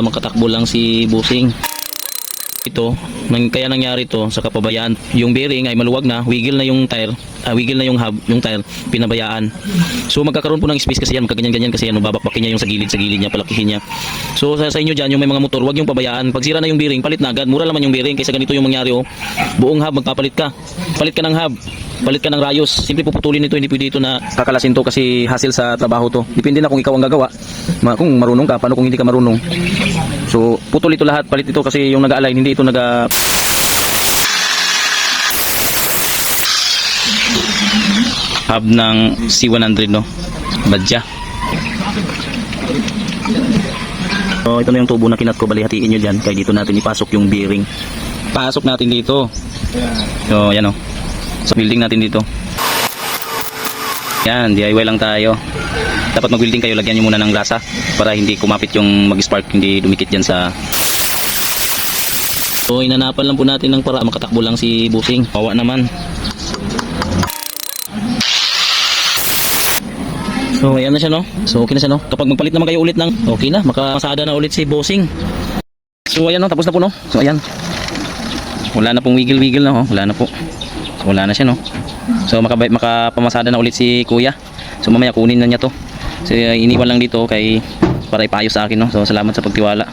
Makatakbo lang si Busing. Ito, nang, kaya nangyari to sa kapabayaan. Yung bearing ay maluwag na, wiggle na yung tire, ah, wiggle na yung hub, yung tire, pinabayaan. So magkakaroon po ng space kasi yan, magkaganyan-ganyan kasi yan, babakbakin niya yung sa gilid, sa gilid niya, palakihin niya. So sa, sa inyo dyan, yung may mga motor, wag yung pabayaan. Pag sira na yung bearing, palit na agad. Mura naman yung bearing, kaysa ganito yung mangyari oh. Buong hub, magpapalit ka. Palit ka ng hub, palit ka ng rayos. Simple puputulin ito, hindi pwede ito na kakalasin to kasi hassle sa trabaho to. Depende na kung ikaw ang gagawa. Ma, kung marunong ka, paano kung hindi ka marunong. So, putol ito lahat, palit ito kasi yung nag-align, hindi ito nag hub ng C100 no badya so ito na yung tubo na kinat ko bali hatiin nyo dyan kaya dito natin ipasok yung bearing pasok natin dito so yan o sa building natin dito yan DIY lang tayo dapat mag welding kayo lagyan nyo muna ng grasa para hindi kumapit yung mag spark hindi dumikit dyan sa so inanapan lang po natin ng para makatakbo lang si busing kawa naman So, ayan na siya, no? So, okay na siya, no? Kapag magpalit naman kayo ulit ng, okay na, makamasada na ulit si Bossing. So, ayan, no? Tapos na po, no? So, ayan. Wala na pong wiggle-wiggle na, oh. Wala na po. So, wala na siya, no? So, makabay, makapamasada na ulit si Kuya. So, mamaya kunin na niya to. So, iniwan lang dito kay para ipaayos sa akin, no? So, salamat sa pagtiwala.